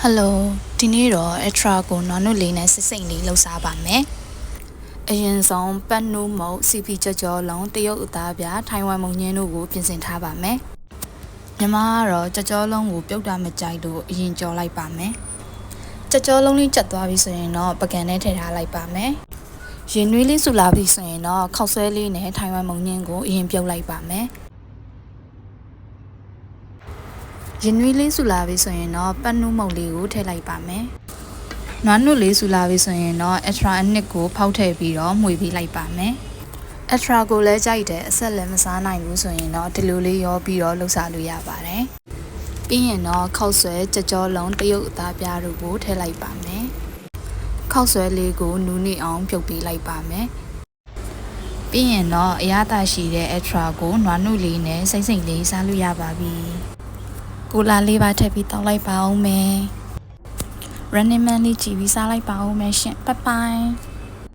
ဟယ်လိုဒီနေ့တော့ Ultra ကိုနွားနုလေးနဲ့စစ်စိမ်လေးလှူစားပါမယ်အရင်ဆုံးပတ်နုမုတ် CP ကြော်ကြော်လုံးတရုတ်အသားပြထိုင်ဝမ်မုံညင်းတို့ကိုပြင်ဆင်ထားပါမယ်ညီမကတော့ကြော်ကြော်လုံးကိုပြုတ်တာမကြိုက်လို့အရင်ကြော်လိုက်ပါမယ်ကြော်ကြော်လုံးလေးချက်သွားပြီဆိုရင်တော့ပကံနဲ့ထည့်ထားလိုက်ပါမယ်ရင်နွေးလေးဆူလာပြီဆိုရင်တော့ခောက်ဆွဲလေးနဲ့ထိုင်ဝမ်မုံညင်းကိုအရင်ပြုတ်လိုက်ပါမယ် ရင်နွေးလေးဆူလာပြီဆိုရင်တော့ပတ်နုမုတ်လေးကိုထည့်လိုက်ပါမယ်။နွားနုလေးဆူလာပြီဆိုရင်တော့ extra အနှစ်ကိုဖောက်ထည့်ပြီးတော့မှွေပေးလိုက်ပါမယ်။ extra ကိုလည်းကြိုက်တယ်အဆက်လည်းမစားနိုင်ဘူးဆိုရင်တော့ဒီလိုလေးရောပြီးတော့လှုပ်ရှားလို့ရပါတယ်။ပြီးရင်တော့ခောက်ဆွဲကြကြောလုံးတရုတ်အသားပြားတို့ကိုထည့်လိုက်ပါမယ်။ခောက်ဆွဲလေးကိုနူးနေအောင်ပြုတ်ပေးလိုက်ပါမယ်။ပြီးရင်တော့အရသာရှိတဲ့ extra ကိုနွားနုလေးနဲ့စိမ့်စိမ့်လေးစားလို့ရပါပြီ။ ကိုလာလေးပါထည့်ပြီးတောက်လိုက်ပါအောင်မယ် running man လေးကြည့်ပြီးစားလိုက်ပါအောင်မယ်ရှင်ဘိုင်ဘိုင်